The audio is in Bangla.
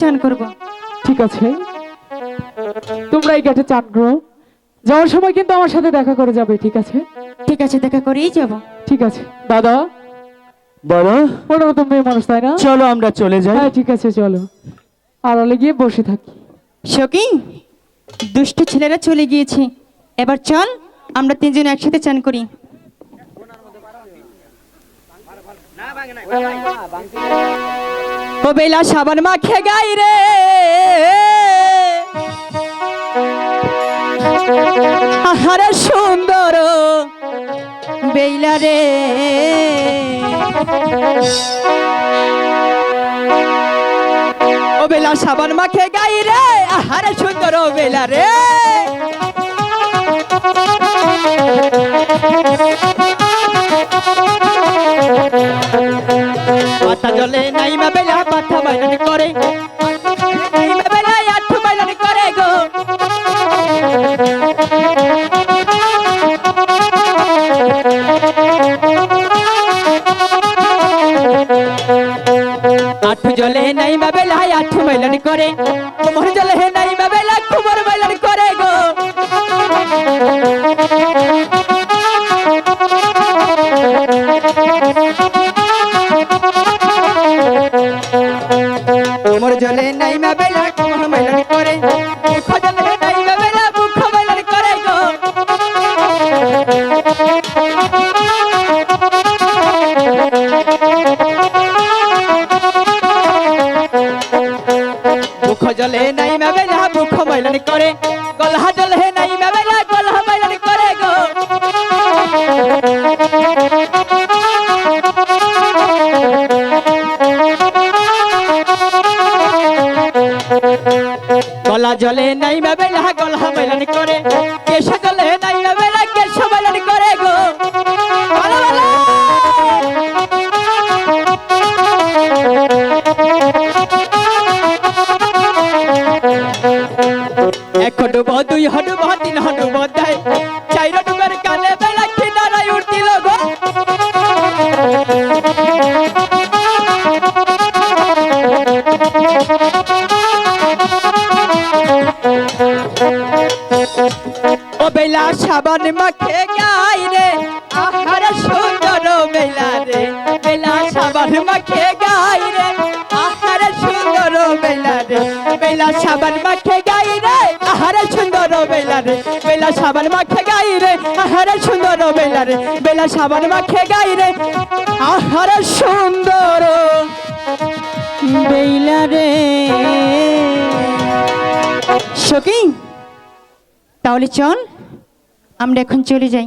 চান করব। ঠিক আছে। তোমরা এই ঘাটে চান করো। যাওয়ার সময় কিন্তু আমার সাথে দেখা করে যাবে ঠিক আছে? ঠিক আছে দেখা করেই যাব। ঠিক আছে। দাদা? বাবা? ওরা তো মেয়ে মানুষ তাই না? চলো আমরা চলে যাই। হ্যাঁ ঠিক আছে চলো। আড়ালে গিয়ে বসে থাকি। সখী দুষ্ট ছেলেরা চলে গিয়েছে। এবার চল আমরা তিনজন একসাথে চান করি। ও বেলা সাবান মাখে গাই রে। আহারে সুন্দর বেইলা রে। ও বেলা সাবান মাখে গাই রে, আহারে সুন্দর বেলা রে। পাতা নাই মা বেলা পাঠা বাইলানি করে নাইমা বেলা আঠু বাইলানি করে গো। আঠু জলে নাইমা বেলা আঠু বাইলানি করে কোমর কোমর জলে নাইমা বেলা কোমর বাইলানি করে জলে নাইমা বেলা মুখ বাইলানি করে গো। মুখ জলে জলে নাইমা বেলা গলা জলে নাই বেলা গলা বাইলানি করে। কেশা জলে নাই বেলা কেশা বাইলানি করে গো। এক ডুব দুই হডুব তিন ও বেলা সাবান মাখে গাই রে, আহার সুন্দর বেলা রে। বেলা সাবান মাখে গাই রে, আহার সুন্দর বেলা রে। বেলা সাবান মাখে গাই রে, আহার সুন্দর বেলা রে। বেলা সাবান মাখে গাই রে, আহার সুন্দর বেলা রে। বেলা সাবান মাখে গাই রে, আহার সুন্দর বেলা রে। সখি? তাহলে চল আমরা এখন চলে যাই।